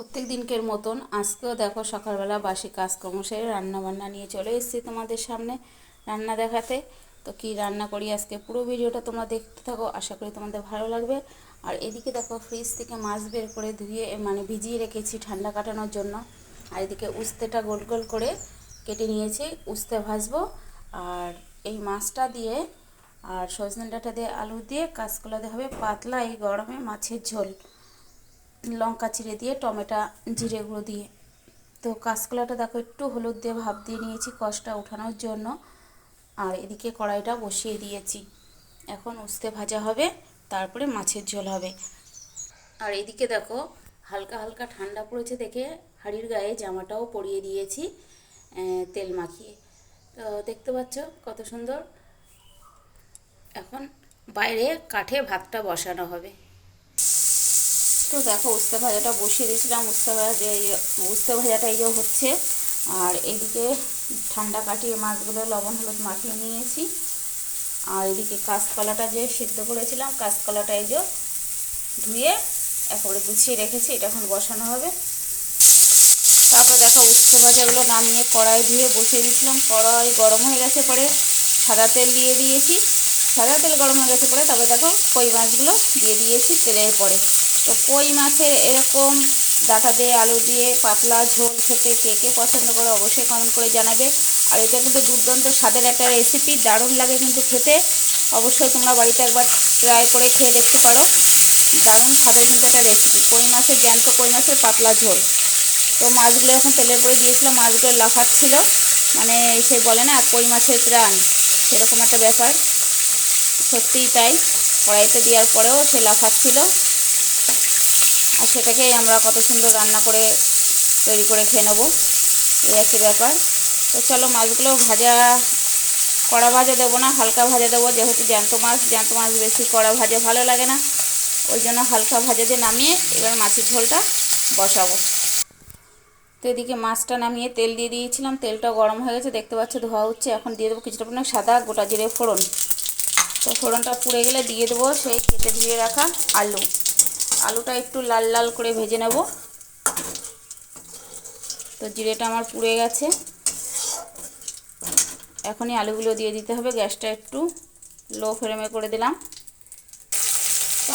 প্রত্যেক দিনকের মতন আজকেও দেখো সকালবেলা বাসি কাজকর্ম সেরে রান্না বান্না নিয়ে চলে এসেছি তোমাদের সামনে রান্না দেখাতে। তো কি রান্না করি আজকে পুরো ভিডিওটা তোমরা দেখতে থাকো, আশা করি তোমাদের ভালো লাগবে। আর এদিকে দেখো ফ্রিজ থেকে মাছ বের করে ধুয়ে মানে ভিজিয়ে রেখেছি ঠান্ডা কাটানোর জন্য। আর এদিকে উস্তেটা গোল গোল করে কেটে নিয়েছি, উস্তে ভাজবো। আর এই মাছটা দিয়ে আর সজনে ডাঁটা দিয়ে আলু দিয়ে কাঁচকলা দিয়ে হবে পাতলা এই গরমে মাছের ঝোল। লঙ্কা চিড়ে দিয়ে, টমেটো জিরে গুঁড়ো দিয়ে। তো কাঁচকলাটা দেখো, একটু হলুদ দিয়ে ভাপ দিয়ে নিয়েছি কষটা ওঠানোর জন্য। আর এদিকে কড়াইটা বসিয়ে দিয়েছি। এখন উস্তে ভাজা হবে, তারপরে মাছের ঝোল হবে। আর এদিকে দেখো, হালকা হালকা ঠান্ডা পড়েছে দেখে হাড়ির গায়ে জামাটাও পরিয়ে দিয়েছি তেল মাখিয়ে। তো দেখতে পাচ্ছ কত সুন্দর? এখন বাইরে কাঠে ভাতটা বসানো হবে। তো দেখো উস্তে ভাজাটা বসিয়ে দিয়েছিলাম, উস্তে ভাজা উস্তে ভাজাটা এই যে হচ্ছে। আর এদিকে ঠান্ডা কাটিয়ে মাছগুলো, লবণ, হলুদ মাখিয়ে নিয়েছি। আর এদিকে কাঁচকলাটা যে সিদ্ধ করেছিলাম, কাঁচকলাটা এই যে ধুয়ে একেবারে গুছিয়ে রেখেছি, এটা এখন বসানো হবে। তারপর দেখো উস্তে ভাজাগুলো নামিয়ে কড়াই ধুয়ে বসিয়ে দিয়েছিলাম। কড়াই গরম হয়ে গেছে পরে সাদা তেল দিয়ে দিয়েছি। সাদা তেল গরম হয়ে গেছে পরে তারপরে দেখো কই মাছগুলো দিয়ে দিয়েছি তেলের পরে। তো কই মাছের এরকম? ডাটা দিয়ে আলু দিয়ে পাতলা ঝোল খেতে কে কে পছন্দ করে অবশ্যই কমেন্ট করে জানাবে। আর এটা কিন্তু দুর্দান্ত স্বাদের একটা রেসিপি দারুণ লাগে কিন্তু খেতে। অবশ্যই তোমরা বাড়িতে একবার ট্রাই করে খেয়ে দেখতে পারো। দারুণ স্বাদের কিন্তু একটা রেসিপি কই মাছের জ্যান্ত, কই মাছের পাতলা ঝোল। তো মাছগুলো এখন তেলের উপরে দিয়েছিলাম, মাছগুলো লাফাচ্ছিল। মানে সে বলে না, কই মাছের প্রাণ। সেরকম একটা ব্যাপার। সত্যিই তাই। কড়াইতে দেওয়ার পরেও সে লাফাচ্ছিল। আর সেটাকেই আমরা কত সুন্দর রান্না করে তৈরি করে খেয়ে নেব। এই একটি ব্যাপার। তো চলো মাছগুলো ভাজা, কড়া ভাজা দেবো না, হালকা ভাজা দেবো। যেহেতু জ্যান্ত মাছ জ্যান্ত মাছ বেশি কড়া ভাজা ভালো লাগে না। ওই জন্য হালকা ভাজা দিয়ে নামিয়ে এবার মাছের ঝোলটা বসাবো। তো এদিকে মাছটা নামিয়ে তেল দিয়ে দিয়েছিলাম। তেলটা গরম হয়ে গেছে, দেখতে পাচ্ছ ধোয়া হচ্ছে এখন দিয়ে দেবো কিছুটা পরিমাণে সাদা, গোটা জিরে ফোড়ন। তো ফোড়নটা পুড়ে গেলে দিয়ে দেবো সেই কেটে ধুয়ে রাখা আলু। আলুটা একটু লাল লাল করে ভেজে নেব। তো জিরেটা আমার পুড়ে গেছে। এখনই আলুগুলো দিয়ে দিতে হবে, গ্যাসটা একটু লো ফ্লেমে করে দিলাম।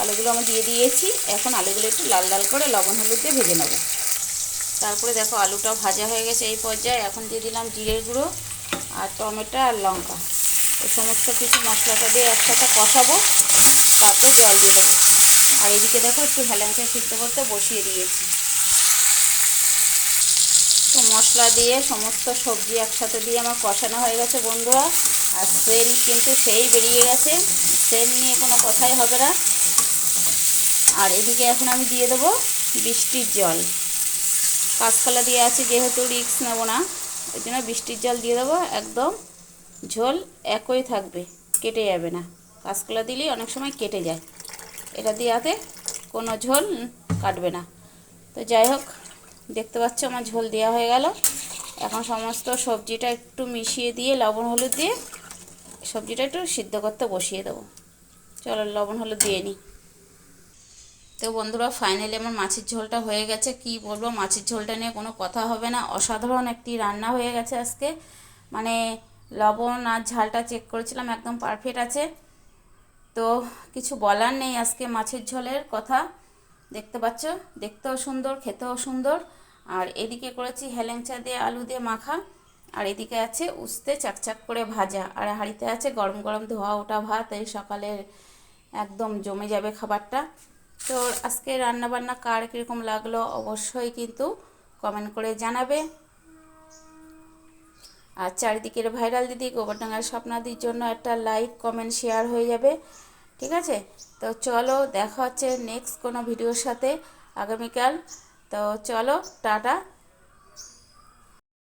আলুগুলো আমি দিয়ে দিয়েছি, এখন আলুগুলো একটু লাল লাল করে লবণ হলুদ দিয়ে ভেজে নেব। তারপরে দেখো আলুটা ভাজা হয়ে গেছে এই পর্যায়ে, এখন দিয়ে দিলাম জিরের গুঁড়ো আর টমেটো আর লঙ্কা। এই সমস্ত কিছু মশলাটা দিয়ে একসাথে কষাবো, তারপরে জল দিয়ে দেবো। আর এদিকে দেখো একটু হেলেঞ্চা সিদ্ধ করতে বসিয়ে দিয়েছি। তো মশলা দিয়ে সমস্ত সবজি একসাথে দিয়ে আমার কষানো হয়ে গেছে বন্ধুরা। আর সেল কিন্তু সেই বেরিয়ে গেছে। সেল নিয়ে কোনো কথাই হবে না। আর এদিকে এখন আমি দিয়ে দেবো বৃষ্টির জল। কাঁচকলা দিয়ে আছে যেহেতু রিক্স নেব না, ওই জন্য বৃষ্টির জল দিয়ে দেবো। একদম ঝোল একই থাকবে, কেটে যাবে না। কাঁচকলা দিলেই অনেক সময় কেটে যায়। এটা দেওয়াতে কোনো ঝোল কাটবে না। তো যাই হোক, দেখতে পাচ্ছ আমার ঝোল দেওয়া হয়ে গেল। এখন সমস্ত সবজিটা একটু মিশিয়ে দিয়ে, লবণ, হলুদ দিয়ে সবজিটা একটু সিদ্ধ করতে বসিয়ে দেবো। চলো, লবণ, হলুদ দিয়ে নিই। তো বন্ধুরা ফাইনালি আমার মাছের ঝোলটা হয়ে গেছে। কি বলব, মাছের ঝোলটা নিয়ে কোনো কথা হবে না। অসাধারণ একটি রান্না হয়ে গেছে আজকে। মানে লবণ আর ঝালটা চেক করেছিলাম, একদম পারফেক্ট আছে। তো কিছু বলার নেই আজকে মাছের ঝোলের কথা। দেখতে পাচ্ছ, দেখতেও সুন্দর, খেতেও সুন্দর। আর এদিকে করেছি হেলেঞ্চা দিয়ে আলু দিয়ে মাখা। আর এদিকে আছে উস্তে চাকচাক করে ভাজা। আর হাঁড়িতে আছে গরম গরম ধোয়া ওটা ভাত, এই সকালের একদম জমে যাবে খাবারটা। তো আজকে রান্না বান্না কার কীরকম লাগল অবশ্যই কিন্তু কমেন্ট করে জানাবে। আর চারিদিকের ভাইরাল দিদি গোবরডাঙ্গার স্বপ্নাদির জন্য একটা লাইক কমেন্ট শেয়ার হয়ে যাবে, ঠিক আছে? তো চলো, দেখা হচ্ছে নেক্সট কোনো ভিডিওর সাথে। আগামীকাল। তো চলো, টাটা।